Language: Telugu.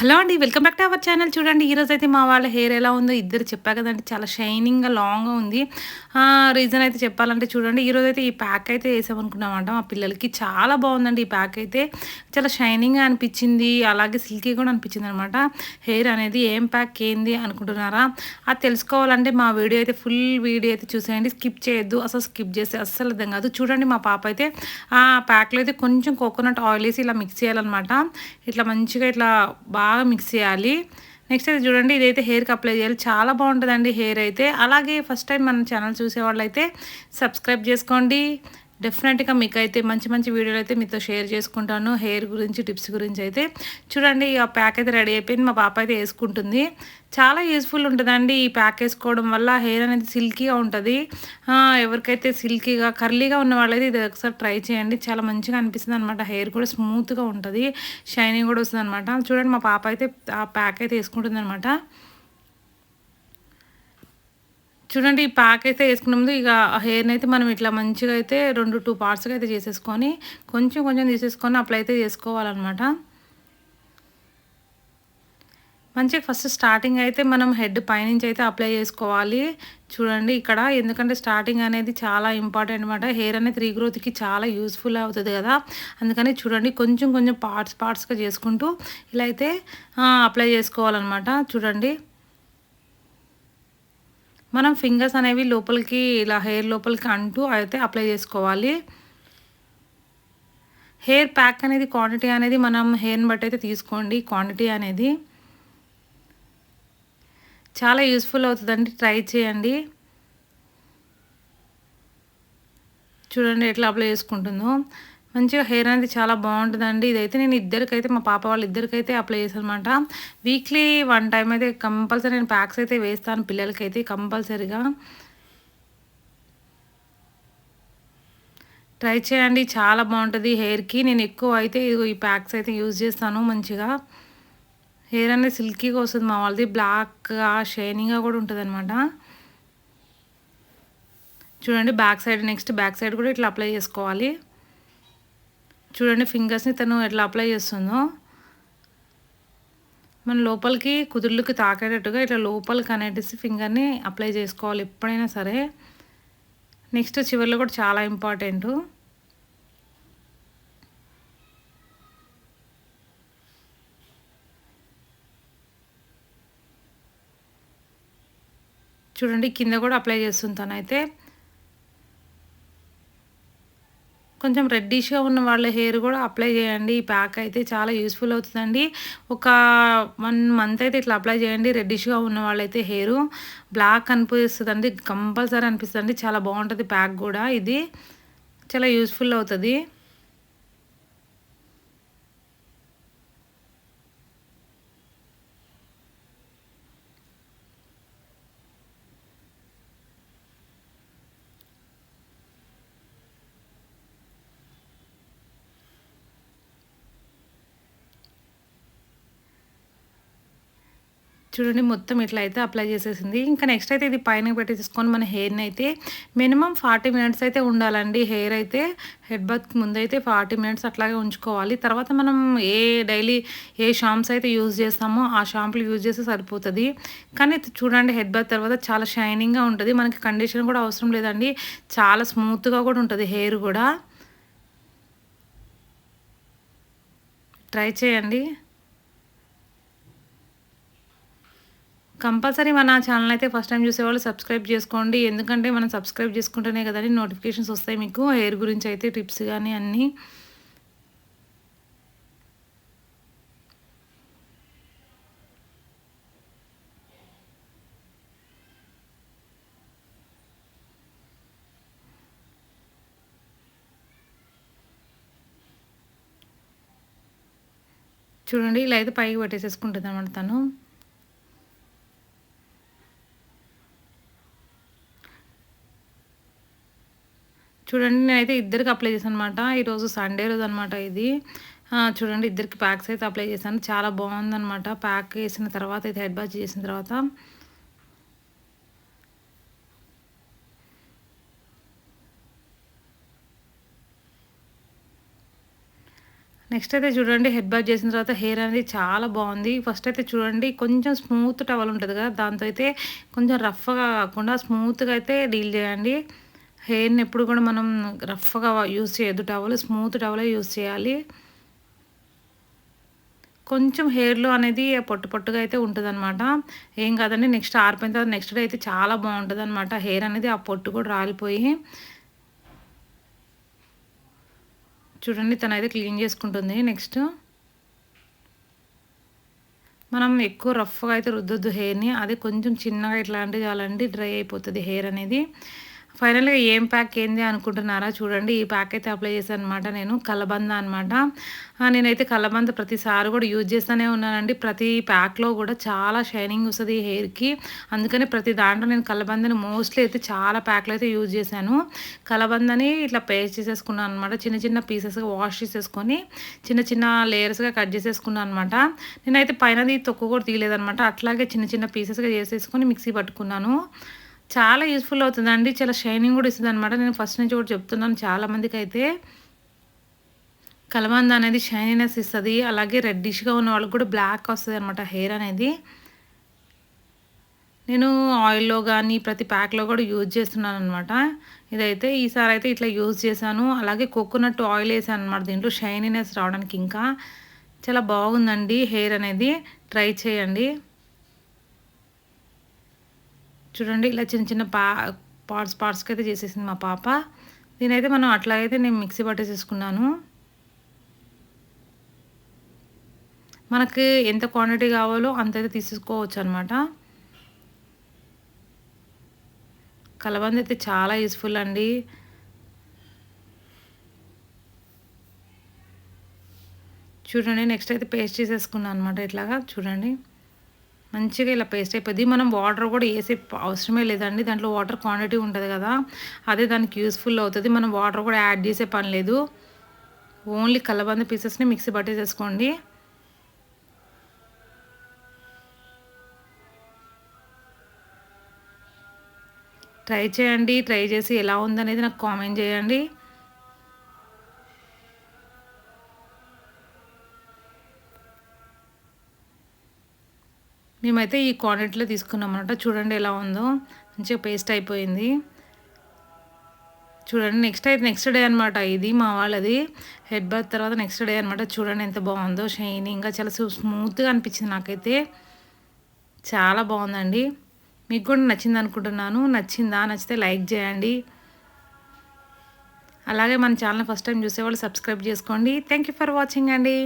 హలో అండి welcome back to our channel. చూడండి ఈరోజు అయితే మా వాళ్ళ హెయిర్ ఎలా ఉందో ఇద్దరు చెప్పా కదండి. చాలా షైనింగ్గా లాంగ్గా ఉంది. రీజన్ అయితే చెప్పాలంటే చూడండి ఈరోజు అయితే ఈ ప్యాక్ అయితే వేసామనుకున్నామంట. మా పిల్లలకి చాలా బాగుందండి ఈ ప్యాక్ అయితే. చాలా షైనింగ్గా అనిపించింది. అలాగే సిల్కీ కూడా అనిపించింది అనమాట హెయిర్ అనేది ఏం ప్యాక్ ఏంది అనుకుంటున్నారా? అది తెలుసుకోవాలంటే మా వీడియో అయితే ఫుల్ వీడియో అయితే చూసేయండి. స్కిప్ చేయొద్దు. అసలు స్కిప్ చేస్తే అస్సలు అర్థం కాదు. చూడండి మా పాప అయితే ఆ ప్యాక్లో అయితే కొంచెం కోకోనట్ ఆయిల్ వేసి ఇలా మిక్స్ చేయాలన్నమాట. ఇట్లా మంచిగా ఇట్లా బాగా బాగా మిక్స్ చేయాలి. నెక్స్ట్ అయితే చూడండి ఇదైతే హెయిర్కి అప్లై చేయాలి. చాలా బాగుంటుందండి హెయిర్ అయితే. అలాగే ఫస్ట్ టైం మన ఛానల్ చూసేవాళ్ళు అయితే సబ్స్క్రైబ్ చేసుకోండి. డెఫినెట్గా మీకు అయితే మంచి మంచి వీడియోలు అయితే మీతో షేర్ చేసుకుంటాను. హెయిర్ గురించి టిప్స్ గురించి అయితే. చూడండి ఆ ప్యాక్ అయితే రెడీ అయిపోయింది. మా పాప అయితే వేసుకుంటుంది. చాలా యూస్ఫుల్ ఉంటుందండి ఈ ప్యాక్ వేసుకోవడం వల్ల. హెయిర్ అనేది సిల్కీగా ఉంటుంది. ఎవరికైతే సిల్కీగా కర్లీగా ఉన్న వాళ్ళైతే ఇది ఒకసారి ట్రై చేయండి. చాలా మంచిగా అనిపిస్తుంది అనమాట హెయిర్ కూడా స్మూత్గా ఉంటుంది. షైనింగ్ కూడా వస్తుంది అనమాట చూడండి మా పాప అయితే ఆ ప్యాక్ అయితే వేసుకుంటుంది అనమాట చూడండి ఈ ప్యాక్ అయితే వేసుకునే ముందు ఇక హెయిర్ని అయితే మనం ఇట్లా మంచిగా అయితే రెండు టూ పార్ట్స్గా అయితే చేసేసుకొని కొంచెం కొంచెం తీసేసుకొని అప్లై అయితే చేసుకోవాలన్నమాట. మంచిగా ఫస్ట్ స్టార్టింగ్ అయితే మనం హెడ్ పైనుంచి అయితే అప్లై చేసుకోవాలి. చూడండి ఇక్కడ ఎందుకంటే స్టార్టింగ్ అనేది చాలా ఇంపార్టెంట్ అనమాట హెయిర్ అనేది రీగ్రోత్కి చాలా యూస్ఫుల్ అవుతుంది కదా. అందుకని చూడండి కొంచెం కొంచెం పార్ట్స్ పార్ట్స్గా చేసుకుంటూ ఇలా అయితే అప్లై చేసుకోవాలన్నమాట. చూడండి. మనం ఫింగర్స్ అనేవి లోపలికి ఇలా హెయిర్ లోపలికి అంటూ అయితే అప్లై చేసుకోవాలి. హెయిర్ ప్యాక్ అనేది క్వాంటిటీ అనేది మనం హెయిర్ని బట్టి అయితే తీసుకోండి. క్వాంటిటీ అనేది చాలా యూస్ఫుల్ అవుతుందండి. ట్రై చేయండి. చూడండి ఎట్లా అప్లై చేసుకుంటుందో. మంచిగా హెయిర్ అనేది చాలా బాగుంటుందండి. ఇదైతే నేను ఇద్దరికైతే మా పాప వాళ్ళ ఇద్దరికైతే అప్లై చేశాను అనమాట వీక్లీ వన్ టైం అయితే కంపల్సరీ నేను ప్యాక్స్ అయితే వేస్తాను పిల్లలకైతే కంపల్సరీగా ట్రై చేయండి చాలా బాగుంటుంది హెయిర్కి. నేను ఎక్కువ అయితే ఈ ప్యాక్స్ అయితే యూజ్ చేస్తాను మంచిగా. హెయిర్ అనేది సిల్కీగా వస్తుంది మా వాళ్ళది. బ్లాక్గా షైనింగ్గా కూడా ఉంటుంది అనమాట చూడండి back side next back side కూడా ఇట్లా అప్లై చేసుకోవాలి. చూడండి ఫింగర్స్ని తను ఎట్లా అప్లై చేస్తుందో. మన లోపలికి కుదుళ్ళకి తాకేటట్టుగా ఇట్లా లోపలికి అనేసి ఫింగర్ని అప్లై చేసుకోవాలి ఎప్పుడైనా సరే. నెక్స్ట్ చివరిలో కూడా చాలా ఇంపార్టెంట్ చూడండి కింద కూడా అప్లై చేస్తుంది తనైతే. కొంచెం రెడ్డిష్గా ఉన్న వాళ్ళ హెయిర్ కూడా అప్లై చేయండి. ఈ ప్యాక్ అయితే చాలా యూస్ఫుల్ అవుతుందండి. ఒక వన్ మంత్ అయితే ఇట్లా అప్లై చేయండి. రెడ్డిష్గా ఉన్న వాళ్ళైతే హెయిర్ బ్లాక్ అనిపిస్తుంది కంపల్సరీ అనిపిస్తుంది చాలా బాగుంటుంది ప్యాక్ కూడా ఇది. చాలా యూస్ఫుల్ అవుతుంది. చూడండి మొత్తం ఇట్లా అయితే అప్లై చేసేసింది. ఇంకా నెక్స్ట్ అయితే ఇది పైన పెట్టేసుకొని మన హెయిర్ని అయితే మినిమం ఫార్టీ మినిట్స్ అయితే ఉండాలండి. హెయిర్ అయితే హెడ్ బర్త్ ముందైతే ఫార్టీ మినిట్స్ అట్లాగే ఉంచుకోవాలి. తర్వాత మనం ఏ డైలీ ఏ షాంప్స్ అయితే యూజ్ చేస్తామో ఆ షాంపులు యూజ్ చేస్తే సరిపోతుంది. కానీ చూడండి హెడ్ బాత్ తర్వాత చాలా షైనింగ్గా ఉంటుంది. మనకి కండిషన్ కూడా అవసరం లేదండి. చాలా స్మూత్గా కూడా ఉంటుంది హెయిర్ కూడా. ట్రై చేయండి. కంపల్సరీ మన ఛానల్ అయితే ఫస్ట్ టైం చూసేవాళ్ళు సబ్స్క్రైబ్ చేసుకోండి. ఎందుకంటే మనం సబ్స్క్రైబ్ చేసుకుంటేనే కదండి నోటిఫికేషన్స్ వస్తాయి మీకు. హెయిర్ గురించి అయితే టిప్స్ కానీ అన్నీ. చూడండి ఇలా అయితే పైకి పెట్టేసేసుకుంటుంది అనమాట తను. చూడండి నేనైతే ఇద్దరికి అప్లై చేశాను అనమాట ఈరోజు సండే రోజు అనమాట ఇది. చూడండి ఇద్దరికి ప్యాక్స్ అయితే అప్లై చేశాను. చాలా బాగుందనమాట ప్యాక్ వేసిన తర్వాత అయితే హెడ్ బాత్ చేసిన తర్వాత. నెక్స్ట్ అయితే చూడండి హెడ్ బాత్ చేసిన తర్వాత హెయిర్ అనేది చాలా బాగుంది. ఫస్ట్ అయితే చూడండి కొంచెం స్మూత్ టవల్ ఉంటుంది కదా దాంతో అయితే కొంచెం రఫ్గా కాకుండా స్మూత్గా అయితే డీల్ చేయండి. హెయిర్ని ఎప్పుడు కూడా మనం రఫ్గా యూస్ చేయొద్దు టవల్ స్మూత్ టవలే యూస్ చేయాలి. కొంచెం హెయిర్లో అనేది పొట్టు పొట్టుగా అయితే ఉంటుంది అనమాట ఏం కాదండి నెక్స్ట్ ఆరిపోయిన తర్వాత నెక్స్ట్ డే అయితే చాలా బాగుంటుంది అనమాట హెయిర్ అనేది ఆ పొట్టు కూడా రాలిపోయి. చూడండి తన అయితే క్లీన్ చేసుకుంటుంది. నెక్స్ట్ మనం ఎక్కువ రఫ్గా అయితే రుద్దొద్దు హెయిర్ని. అది కొంచెం చిన్నగా ఇట్లాంటివి చాలండి డ్రై అయిపోతుంది హెయిర్ అనేది. ఫైనల్గా ఏం ప్యాక్ ఏంది అనుకుంటున్నారా? చూడండి ఈ ప్యాక్ అయితే అప్లై చేశాను అనమాట నేను. కలబంద అనమాట నేనైతే కలబంద ప్రతిసారి కూడా యూజ్ చేస్తూనే ఉన్నానండి. ప్రతి ప్యాక్లో కూడా చాలా షైనింగ్ వస్తుంది హెయిర్కి. అందుకని ప్రతి దాంట్లో నేను కలబందని మోస్ట్లీ అయితే చాలా ప్యాక్లు అయితే యూజ్ చేశాను. కలబందని ఇట్లా పేస్ట్ చేసేసుకున్నాను అనమాట చిన్న చిన్న పీసెస్గా వాష్ చేసేసుకొని చిన్న చిన్న లేయర్స్గా కట్ చేసేసుకున్నాను అనమాట నేనైతే పైనది తొక్కు కూడా తీయలేదనమాట అట్లాగే చిన్న చిన్న పీసెస్గా చేసేసుకొని మిక్సీ పట్టుకున్నాను. చాలా యూస్ఫుల్ అవుతుందండి. చాలా షైనింగ్ కూడా ఇస్తుంది అనమాట నేను ఫస్ట్ నుంచి కూడా చెప్తున్నాను. చాలామందికి అయితే కలబంద అనేది షైనీనెస్ ఇస్తుంది. అలాగే రెడ్డిష్గా ఉన్న వాళ్ళకి కూడా బ్లాక్ వస్తుంది అనమాట హెయిర్ అనేది. నేను ఆయిల్లో కానీ ప్రతి ప్యాక్లో కూడా యూజ్ చేస్తున్నాను అనమాట ఇదైతే ఈసారి అయితే ఇట్లా యూజ్ చేశాను. అలాగే కోకోనట్ ఆయిల్ వేసాను అనమాట దీంట్లో. షైనీనెస్ రావడానికి ఇంకా చాలా బాగుందండి హెయిర్ అనేది. ట్రై చేయండి. చూడండి ఇలా చిన్న చిన్న పా పార్ట్స్ పార్ట్స్కి అయితే చేసేసింది మా పాప. దీనైతే మనం అట్లా అయితే నేను మిక్సీ పట్టేసేసుకున్నాను మనకి ఎంత క్వాంటిటీ కావాలో అంత అయితే తీసుకోవచ్చు అనమాట కలబంద అయితే చాలా యూస్ఫుల్ అండి. చూడండి నెక్స్ట్ అయితే పేస్ట్ చేసేసుకున్నాను అనమాట ఇట్లాగా. చూడండి. మంచిగా ఇలా పేస్ట్ అయిపోద్ది. మనం వాటర్ కూడా వేసే అవసరమే లేదండి. దాంట్లో వాటర్ క్వాంటిటీ ఉంటుంది కదా. అదే దానికి యూస్ఫుల్ అవుతుంది. మనం వాటర్ కూడా యాడ్ చేసే పని లేదు. ఓన్లీ కలబంద పీసెస్ని మిక్సీ పట్టేసేసుకోండి. ట్రై చేయండి. ట్రై చేసి ఎలా ఉందనేది నాకు కామెంట్ చేయండి. మేమైతే ఈ క్వాంటిటీలో తీసుకున్నాం అనమాట చూడండి ఎలా ఉందో. మంచిగా పేస్ట్ అయిపోయింది. చూడండి నెక్స్ట్ అయితే నెక్స్ట్ డే అనమాట ఇది మా వాళ్ళది. హెడ్ బాత్ తర్వాత నెక్స్ట్ డే అనమాట చూడండి ఎంత బాగుందో. షైనింగ్గా చాలా స్మూత్గా అనిపించింది నాకైతే. చాలా బాగుందండి. మీకు కూడా నచ్చింది అనుకుంటున్నాను. నచ్చిందా? నచ్చితే లైక్ చేయండి. అలాగే మన ఛానల్ ఫస్ట్ టైం చూసేవాళ్ళు సబ్స్క్రైబ్ చేసుకోండి. థ్యాంక్ యూ ఫర్ వాచింగ్ అండి.